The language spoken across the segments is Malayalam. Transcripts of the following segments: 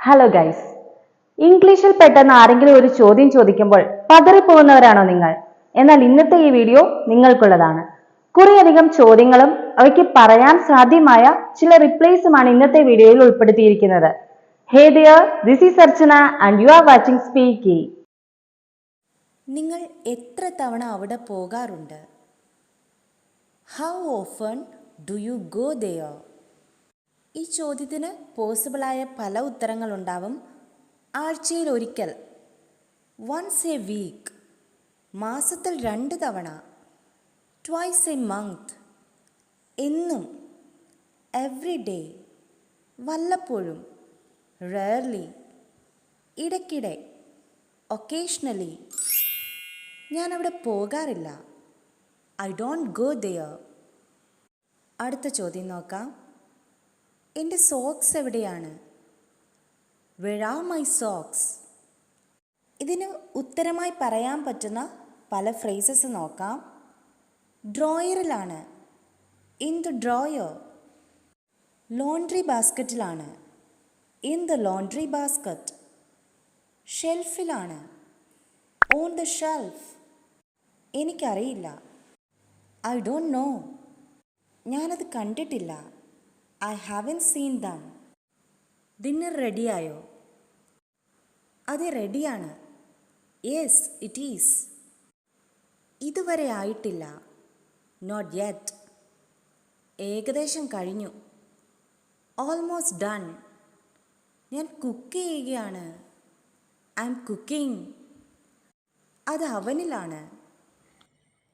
ഹലോ ഗൈസ് ഇംഗ്ലീഷിൽ പെട്ടെന്ന് ആരെങ്കിലും ഒരു ചോദ്യം ചോദിക്കുമ്പോൾ പതറിപ്പോകുന്നവരാണോ നിങ്ങൾ? എന്നാൽ ഇന്നത്തെ ഈ വീഡിയോ നിങ്ങൾക്കുള്ളതാണ്. കുറേയധികം ചോദ്യങ്ങളും അവയ്ക്ക് പറയാൻ സാധ്യമായ ചില റിപ്ലൈസുമാണ് ഇന്നത്തെ വീഡിയോയിൽ ഉൾപ്പെടുത്തിയിരിക്കുന്നത്. Hey dear this is Archana and you are watching Speaky നിങ്ങൾ എത്ര തവണ അവിടെ പോകാറുണ്ട്? How often do you go there ഈ ചോദ്യത്തിന് പോസിബിളായ പല ഉത്തരങ്ങളുണ്ടാവും. ആഴ്ചയിൽ ഒരിക്കൽ വൺസ് എ വീക്ക് മാസത്തിൽ രണ്ട് തവണ ട്വൈസ് എ മന്ത് എന്നും എവ്രി ഡേ വല്ലപ്പോഴും റെയർലി ഇടയ്ക്കിടെ ഒക്കേഷണലി ഞാൻ അവിടെ പോകാറില്ല. ഐ ഡോണ്ട് ഗോ ദയർ അടുത്ത ചോദ്യം നോക്കാം. എന്റെ സോക്സ് എവിടെയാണ്? വെർ മൈ സോക്സ് ഇതിന് ഉത്തരമായി പറയാൻ പറ്റുന്ന പല ഫ്രേസസ് നോക്കാം. ഡ്രോയറിലാണ്. ഇൻ ദ ഡ്രോയർ ലോണ്ട്രി ബാസ്ക്കറ്റിലാണ് ഇൻ ദ ലോണ്ട്രി ബാസ്ക്കറ്റ് ഷെൽഫിലാണ് ഓൺ ദ ഷെൽഫ് എനിക്കറിയില്ല. ഐ ഡോണ്ട് നോ ഞാനത് കണ്ടിട്ടില്ല. I haven't seen them dinner റെഡിയായോ അതെ റെഡിയാണ് യെസ് ഇറ്റ് ഈസ് ഇതുവരെ ആയിട്ടില്ല. നോട്ട് യെറ്റ് ഏകദേശം കഴിഞ്ഞു. ഓൾമോസ്റ്റ് ഡൺ ഞാൻ കുക്ക് ചെയ്യുകയാണ്. ഐ എം കുക്കിംഗ് അത് അവനിലാണ്.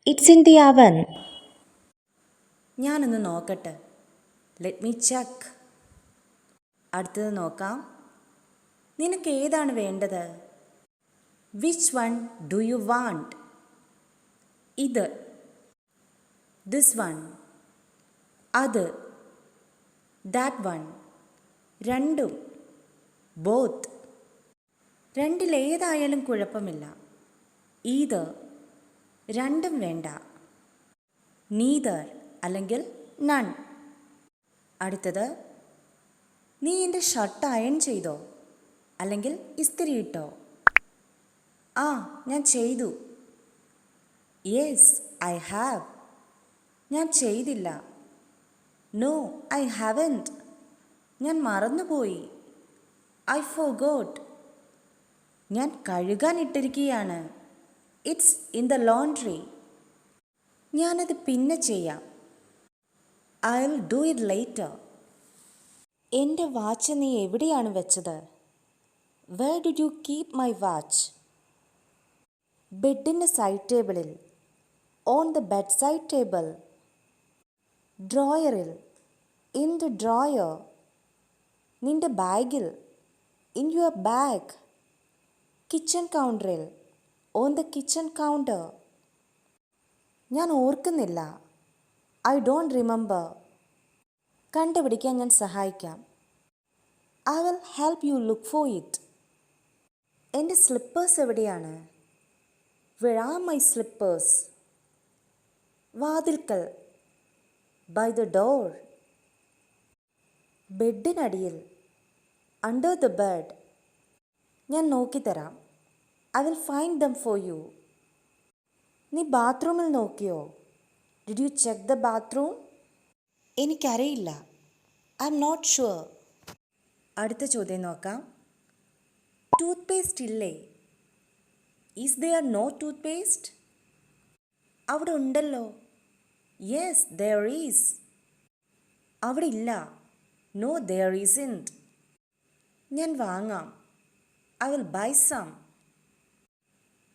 ഇറ്റ്സ് ഇൻ ദി അവൻ ഞാനൊന്ന് നോക്കട്ടെ. ലെറ്റ് മീ ചെക്ക് അടുത്തത് നോക്കാം. നിനക്ക് ഏതാണ് വേണ്ടത്? Which one do you want ഇത്. ദിസ് വൺ അത്. ദാറ്റ് വൺ രണ്ടും. ബോത്ത് രണ്ടിലേതായാലും കുഴപ്പമില്ല. ഈത് രണ്ടും വേണ്ട. നീതർ അല്ലെങ്കിൽ നൺ അടുത്തത് നീ എന്റെ ഷർട്ട് അയൺ ചെയ്തോ? അല്ലെങ്കിൽ ഇസ്തിരി ഇട്ടോ? ആ ഞാൻ ചെയ്തു. യെസ് ഐ ഹാവ് ഞാൻ ചെയ്തില്ല. നോ ഐ ഹാവന്റ് ഞാൻ മറന്നുപോയി. ഐ ഫോ ഗോട്ട് ഞാൻ കഴുകാൻ ഇട്ടിരിക്കുകയാണ് ഇറ്റ്സ് ഇൻ ദ ലോണ്ട്രി ഞാനത് പിന്നെ ചെയ്യാം. I will do it later എന്റെ വാച്ച് നീ എവിടെയാണ് വെച്ചത്? Where did you keep my watch ബെഡിന്റെ side ടേബിളിൽ on the bed side table ഡ്രോയറിൽ in the drawer നിന്റെ ബാഗിൽ ഇൻ യുവർ ബാഗ് കിച്ചൺ കൗണ്ടറിൽ ഓൺ ദ കിച്ചൺ കൗണ്ടർ ഞാൻ ഓർക്കുന്നില്ല. I don't remember. കണ്ടുപിടിക്കാൻ ഞാൻ സഹായിക്കാം. I will help you look for it. എന്റെ സ്ലിപ്പേഴ്സ് എവിടെയാണ്? വെർ ആർ മൈ സ്ലിപ്പേഴ്സ് വാതിൽക്കൽ. By the door ബെഡിനടിയിൽ. Under the bed ഞാൻ നോക്കിത്തരാം I will find them for you. നീ ബാത്റൂമിൽ നോക്കിയോ? Did you check the bathroom എനിക്കറിയില്ല. ഐ എം നോട്ട് ഷുവർ അടുത്ത ചോദ്യം നോക്കാം. ടൂത്ത് പേസ്റ്റ് ഇല്ലേ? Is there no toothpaste അവിടെ ഉണ്ടല്ലോ. യെസ് ദർ ഈസ് അവിടെ ഇല്ല. നോ ദർ ഈസ് ഇൻഡ് ഞാൻ വാങ്ങാം. I will buy some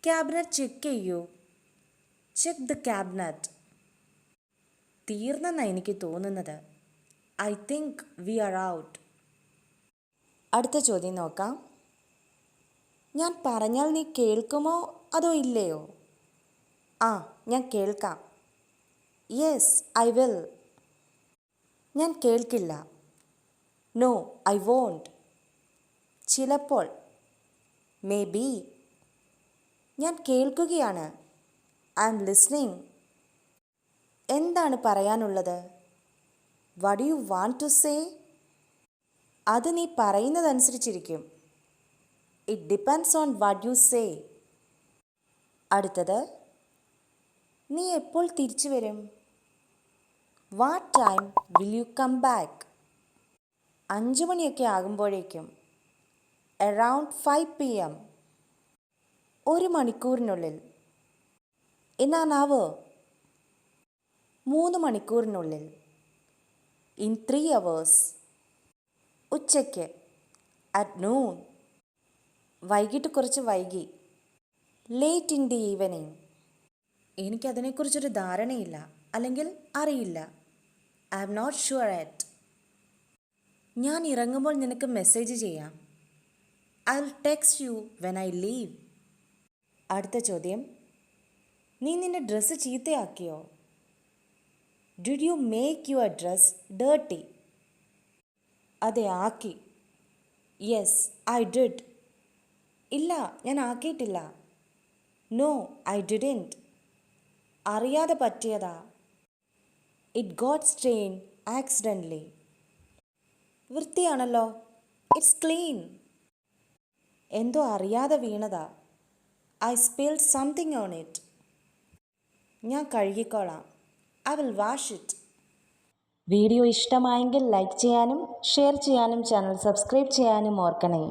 cabinet check ചെയ്യൂ. ചെക്ക് ദ ക്യാബിനറ്റ് തീർന്നെന്നാണ് എനിക്ക് തോന്നുന്നത്. I think we are out അടുത്ത ചോദ്യം നോക്കാം. ഞാൻ പറഞ്ഞാൽ നീ കേൾക്കുമോ അതോ ഇല്ലയോ? ആ ഞാൻ കേൾക്കാം. യെസ് ഐ വിൽ ഞാൻ കേൾക്കില്ല. നോ ഐ വോണ്ട് ചിലപ്പോൾ. മേ ബി ഞാൻ കേൾക്കുകയാണ്. ഐ എം ലിസ്ണിംഗ് എന്താണ് പറയാനുള്ളത്? What you want to say അത് നീ പറയുന്നതനുസരിച്ചിരിക്കും. It depends on what you say അടുത്തത് നീ എപ്പോൾ തിരിച്ചു വരും? What time will you come back അഞ്ച് മണിയൊക്കെ ആകുമ്പോഴേക്കും. അറൗണ്ട് ഫൈവ് പി എം ഒരു മണിക്കൂറിനുള്ളിൽ. ഇൻ ആൻ മൂന്ന് മണിക്കൂറിനുള്ളിൽ. ഇൻ ത്രീ അവേഴ്സ് ഉച്ചയ്ക്ക്. അറ്റ് നൂൺ വൈകിട്ട് കുറച്ച് വൈകി. ലേറ്റ് ഇൻ ദി ഈവനിങ് എനിക്കതിനെക്കുറിച്ചൊരു ധാരണയില്ല. അല്ലെങ്കിൽ അറിയില്ല. I am not sure at ഞാൻ ഇറങ്ങുമ്പോൾ നിനക്ക് മെസ്സേജ് ചെയ്യാം. I will text you when I leave അടുത്ത ചോദ്യം. നീ നിന്റെ dress ചീത്തയാക്കിയോ? Did you make your dress dirty അതെ ആക്കി. യെസ് ഐ ഡിഡ് ഇല്ല ഞാൻ ആക്കിയിട്ടില്ല. നോ ഐ ഡിഡന്റ് അറിയാതെ പറ്റിയതാ. ഇറ്റ് ഗോട്ട് സ്ട്രെയിൻ ആക്സിഡന്റലി വൃത്തിയാണല്ലോ. ഇറ്റ്സ് ക്ലീൻ എന്തോ അറിയാതെ വീണതാ. I spill something on it ഞാൻ കഴുകിക്കോളാം. I will wash it video ഇഷ്ടമായെങ്കിൽ ലൈക്ക് ചെയ്യാനും ഷെയർ ചെയ്യാനും ചാനൽ സബ്സ്ക്രൈബ് ചെയ്യാനും ഓർക്കണേ.